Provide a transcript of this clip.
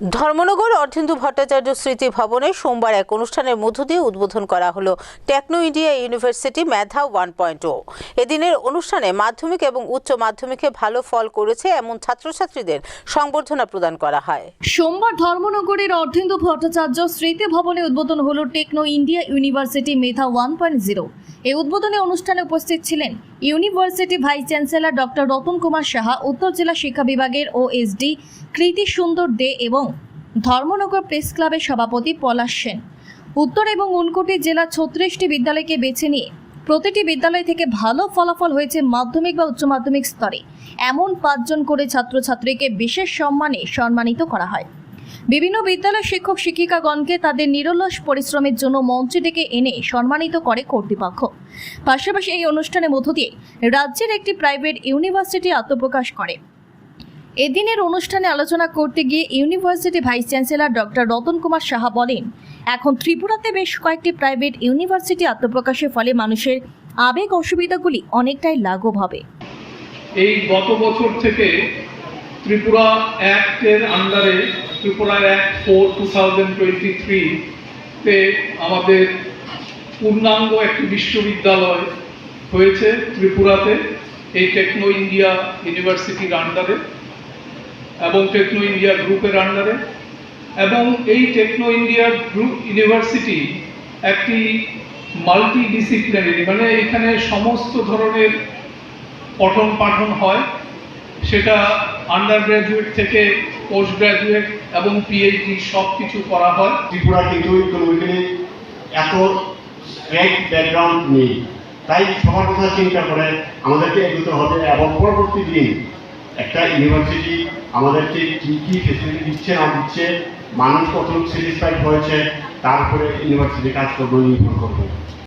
ধর্মনগর অর্ধেন্দু ভট্টাচার্য স্মৃতি ভবনে সোমবার এক অনুষ্ঠানের মধ্য দিয়ে উদ্বোধন করা হলো Techno India University Medha one point ও। এদিনের অনুষ্ঠানে মাধ্যমিক এবং উচ্চ মাধ্যমিকে ভালো ফল করেছে এমন ছাত্রছাত্রীদের সংবর্ধনা প্রদান করা হয়। সোমবার ধর্মনগরের অর্ধেন্দু ভট্টাচার্য স্মৃতি ভবনে উদ্বোধন হলো Techno India University Medha one point zero. এই উদ্বোধনী অনুষ্ঠানে উপস্থিত ছিলেন university vice chancellor doctor Ratan Kumar Saha, উত্তর জেলা শিক্ষা বিভাগের ওএসডি কৃতি সুন্দর দে এবং ধর্মনগর প্রেস ক্লাবের সভাপতি পলাশ সেন। উত্তর এবং ঊনকোটি জেলা ছত্রিশটি বিদ্যালয়কে বেছে নিয়ে প্রতিটি বিদ্যালয় থেকে ভালো ফলাফল হয়েছে মাধ্যমিক বা উচ্চ মাধ্যমিক স্তরে। এমন পাঁচজন করে ছাত্রছাত্রীকে বিশেষ সম্মানে সম্মানিত করা হয়। বিভিন্ন বিদ্যালয় শিক্ষক শিক্ষিকাগণকে তাদের নিরলস পরিশ্রমের জন্য মঞ্চে ডেকে এনে সম্মানিত করে কর্তৃপক্ষ। পাশাপাশি এই অনুষ্ঠানের মধ্য দিয়ে রাজ্যের একটি প্রাইভেট ইউনিভার্সিটি আত্মপ্রকাশ করে। এদিনের অনুষ্ঠানে আলোচনা করতে গিয়ে university vice chancellor doctor Ratan Kumar Saha বলেন, এখন ত্রিপুরাতে বেশ কয়েকটি প্রাইভেট ইউনিভার্সিটি আত্মপ্রকাশের ফলে মানুষের আবেগ অসুবিধাগুলি অনেকটাই লাঘব হবে। এই গত বছর থেকে ত্রিপুরা অ্যাক্টের আন্ডারে, Tripura act four two thousand twenty থ্রিতে আমাদের পূর্ণাঙ্গ একটি বিশ্ববিদ্যালয় হয়েছে ত্রিপুরাতে, এই টেকনো ইন্ডিয়া ইউনিভার্সিটির আন্ডারে এবং টেকনো ইন্ডিয়া গ্রুপের আন্ডারে। এবং এই টেকনো ইন্ডিয়া গ্রুপ ইউনিভার্সিটি একটি মাল্টি ডিসিপ্লিনারি মানে এখানে সমস্ত ধরনের পঠন পাঠন হয়। সেটা আন্ডার গ্র্যাজুয়েট থেকে পোস্ট গ্র্যাজুয়েট এবং পিএইচডি সব কিছু করা হয়। ত্রিপুরা কিন্তু ইকোনমিক্যালি এত গ্রেট ব্যাকগ্রাউন্ড নেই। তাই সবার কথা চিন্তা করে আমাদেরকে এগোতে হবে এবং পরবর্তী দিন একটা ইউনিভার্সিটি আমাদেরকে কী কী ফেসিলিটি দিচ্ছে, না দিচ্ছে, মানুষ কত স্যাটিসফাইড হয়েছে, তারপরে ইউনিভার্সিটি কাজ করব নির্ভর করব।